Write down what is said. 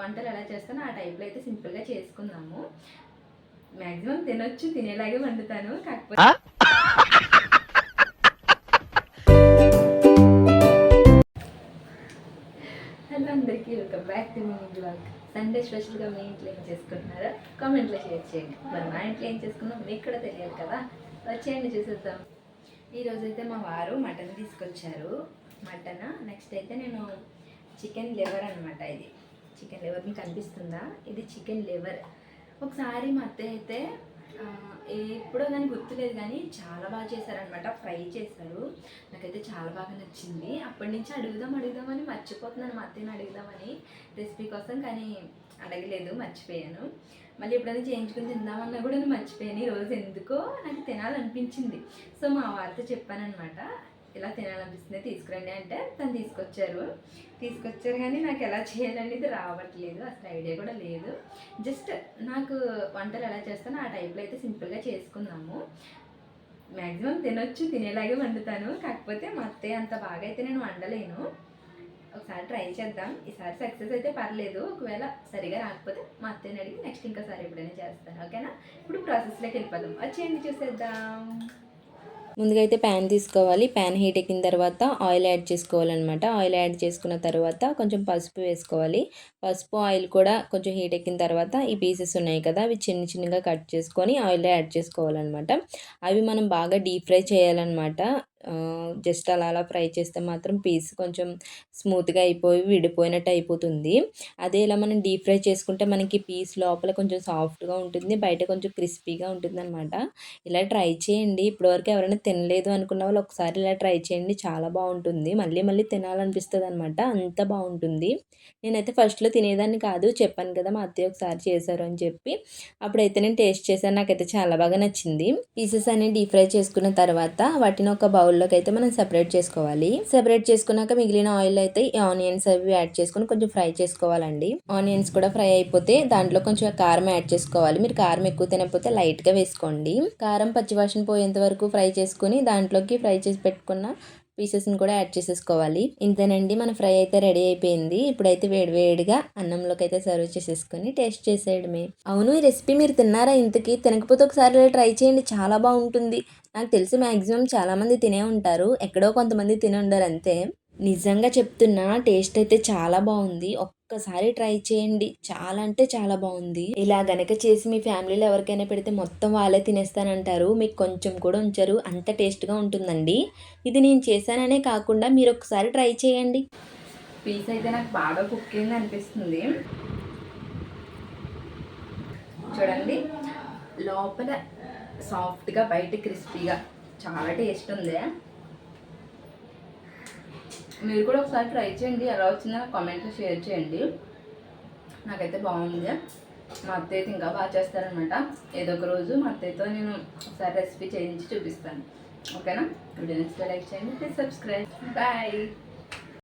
వంటలు ఎలా చేస్తానో ఆ టైప్లో అయితే సింపుల్గా చేసుకుందాము. మ్యాక్సిమం తినొచ్చు తినేలాగే వండుతాను కాకపోతే హలో అందరికీ వెల్కమ్ బ్యాక్ టు మీ బ్లాగ్ సండే స్పెషల్గా మీ ఇంట్లో ఏం చేసుకుంటున్నారో కామెంట్లో షేర్ చేయండి. మరి మా ఇంట్లో ఏం చేసుకున్నాం మీకు కూడా తెలియదు కదా. వచ్చేయండి చూసేద్దాం. ఈరోజు అయితే మా వారు మటన్ తీసుకొచ్చారు. మటన్? నెక్స్ట్ అయితే నేను చికెన్ లివర్ అనమాట ఇది. చికెన్ లివర్ మీకు కనిపిస్తుందా ఇది చికెన్ లివర్. ఒకసారి మా అత్తయ్య అయితే ఎప్పుడో కానీ గుర్తులేదు కానీ చాలా బాగా చేశారనమాట ఫ్రై చేశారు. నాకైతే చాలా బాగా నచ్చింది. అప్పటి నుంచి అడుగుదాం అడుగుదామని మర్చిపోతున్నాను. మా అత్తయ్యని అడుగుదామని రెసిపీ కోసం కానీ అడగలేదు మర్చిపోయాను. మళ్ళీ ఎప్పుడైనా చేయించుకుని తిందామన్నా కూడా నేను మర్చిపోయాను. ఈ రోజు ఎందుకో నాకు తినాలనిపించింది. సో మా వారితో చెప్పానమాట ఇలా తినాలనిపిస్తుంది తీసుకురండి అంటే తను తీసుకొచ్చారు. తీసుకొచ్చారు కానీ నాకు ఎలా చేయాలనేది రావట్లేదు. అసలు ఐడియా కూడా లేదు. జస్ట్ నాకు వంటలు ఎలా చేస్తానో ఆ టైప్లో అయితే సింపుల్గా చేసుకుందాము. మ్యాక్సిమం తినొచ్చు తినేలాగే వండుతాను. కాకపోతే మా అత్తయ్య అంత బాగా అయితే నేను వండలేను. ఒకసారి ట్రై చేద్దాం. ఈసారి సక్సెస్ అయితే పర్లేదు. ఒకవేళ సరిగా రాకపోతే మా అత్తయ్యని అడిగి నెక్స్ట్ ఇంకోసారి ఎప్పుడైనా చేస్తాను. ఓకేనా? ఇప్పుడు ప్రాసెస్లోకి వెళ్ళిపోదాం. వచ్చేయండి చూసేద్దాం. ముందుగా అయితే ప్యాన్ తీసుకోవాలి. ప్యాన్ హీట్ ఎక్కిన తర్వాత ఆయిల్ యాడ్ చేసుకోవాలన్నమాట. ఆయిల్ యాడ్ చేసుకున్న తర్వాత కొంచెం పసుపు వేసుకోవాలి. పసుపు ఆయిల్ కూడా కొంచెం హీట్ ఎక్కిన తర్వాత ఈ పీసెస్ ఉన్నాయి కదా అవి చిన్న చిన్నగా కట్ చేసుకొని ఆయిల్లో యాడ్ చేసుకోవాలన్నమాట. అవి మనం బాగా డీప్ ఫ్రై చేయాలన్నమాట. జస్ట్ అలా అలా ఫ్రై చేస్తే మాత్రం పీస్ కొంచెం స్మూత్గా అయిపోయి విడిపోయినట్టు అయిపోతుంది. అదే ఇలా మనం డీప్ ఫ్రై చేసుకుంటే మనకి పీస్ లోపల కొంచెం సాఫ్ట్గా ఉంటుంది బయట కొంచెం క్రిస్పీగా ఉంటుంది అనమాట ఇలా ట్రై చేయండి. ఇప్పటివరకు ఎవరైనా తినలేదు అనుకున్న వాళ్ళు ఒకసారి ఇలా ట్రై చేయండి. చాలా బాగుంటుంది. మళ్ళీ మళ్ళీ తినాలనిపిస్తుంది అనమాట అంత బాగుంటుంది. నేనైతే ఫస్ట్లో తినేదాన్ని కాదు. చెప్పాను కదా మా అత్తయ్య ఒకసారి చేశారు అని చెప్పి. అప్పుడైతే నేను టేస్ట్ చేశాను. నాకైతే చాలా బాగా నచ్చింది. పీసెస్ అన్ని డీప్ ఫ్రై చేసుకున్న తర్వాత వాటిని ఒక బౌల్లోకి అయితే మనం సెపరేట్ చేసుకోవాలి. సెపరేట్ చేసుకున్నాక మిగిలిన ఆయిల్ అయితే ఈ ఆనియన్స్ అవి యాడ్ చేసుకొని కొంచెం ఫ్రై చేసుకోవాలండి. ఆనియన్స్ కూడా ఫ్రై అయిపోతే దాంట్లో కొంచెం కారం యాడ్ చేసుకోవాలి. మీరు కారం ఎక్కువ తినకపోతే లైట్గా వేసుకోండి. కారం పచ్చివాసన పోయేంత వరకు ఫ్రై చేసుకుని దాంట్లోకి ఫ్రై చేసి పెట్టుకున్న పీసెస్ని కూడా యాడ్ చేసేసుకోవాలి. ఇంతేనండి మన ఫ్రై అయితే రెడీ అయిపోయింది. ఇప్పుడైతే వేడివేడిగా అన్నంలోకి అయితే సర్వ్ చేసేసుకొని టేస్ట్ చేసేయడమే. అవును ఈ రెసిపీ మీరు తిన్నారా ఇంతకీ? తినకపోతే ఒకసారి ట్రై చేయండి చాలా బాగుంటుంది. నాకు తెలిసి మ్యాక్సిమం చాలామంది తినే ఉంటారు. ఎక్కడో కొంతమంది తిని ఉండరు అంతే. నిజంగా చెప్తున్నా టేస్ట్ అయితే చాలా బాగుంది. ఒక్కసారి ట్రై చేయండి. చాలా అంటే చాలా బాగుంది. ఇలా గనక చేసి మీ ఫ్యామిలీలో ఎవరికైనా పెడితే మొత్తం వాళ్ళే తినేస్తానంటారు. మీకు కొంచెం కూడా ఉంచరు. అంత టేస్ట్గా ఉంటుందండి. ఇది నేను చేశాననే కాకుండా మీరు ఒకసారి ట్రై చేయండి. పీస్ అయితే నాకు బాగా కుక్ అయింది అనిపిస్తుంది. చూడండి. లోపల సాఫ్ట్గా బయట క్రిస్పీగా చాలా టేస్ట్ ఉంది. మీరు కూడా ఒకసారి ట్రై చేయండి. ఎలా వచ్చిందో కామెంట్లో షేర్ చేయండి. నాకైతే బాగుంది. మా అత్తయ్యతో ఇంకా బాగా చేస్తారనమాట ఏదో ఒక రోజు మా అత్తయ్యతో నేను ఒకసారి రెసిపీ చేయించి చూపిస్తాను. ఓకేనా వీడియో నెక్స్ట్ లైక్ చేయండి. Please subscribe bye